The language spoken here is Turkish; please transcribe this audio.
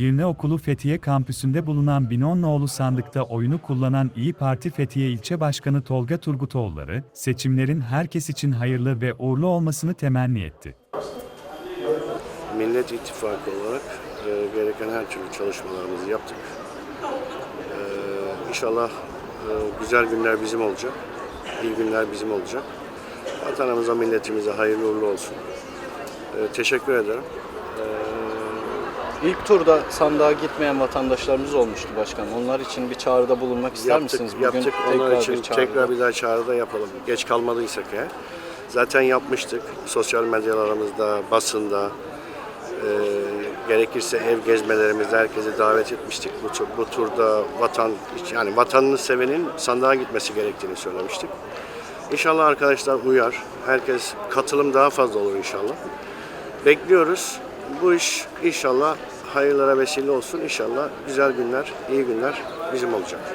Girne Okulu Fethiye kampüsünde bulunan Binonluoğlu sandıkta oyunu kullanan İyi Parti Fethiye İlçe Başkanı Tolga Turgutoğulları, seçimlerin herkes için hayırlı ve uğurlu olmasını temenni etti. Millet İttifakı olarak e, gereken her türlü çalışmalarımızı yaptık. E, inşallah e, güzel günler bizim olacak, iyi günler bizim olacak. Vatanımıza, milletimize hayırlı uğurlu olsun. E, teşekkür ederim. İlk turda sandığa gitmeyen vatandaşlarımız olmuştu başkanım. Onlar için bir çağrıda bulunmak ister yaptık, misiniz? Bugün yaptık. tekrar Onlar için bir çağrıda. tekrar bir daha çağrıda yapalım. Geç kalmadıysak eğer. Zaten yapmıştık. Sosyal medyalarımızda, basında, e, gerekirse ev gezmelerimizde herkesi davet etmiştik. Bu, bu turda vatan, yani vatanını sevenin sandığa gitmesi gerektiğini söylemiştik. İnşallah arkadaşlar uyar. Herkes katılım daha fazla olur inşallah. Bekliyoruz. Bu iş inşallah hayırlara vesile olsun. İnşallah güzel günler, iyi günler bizim olacak.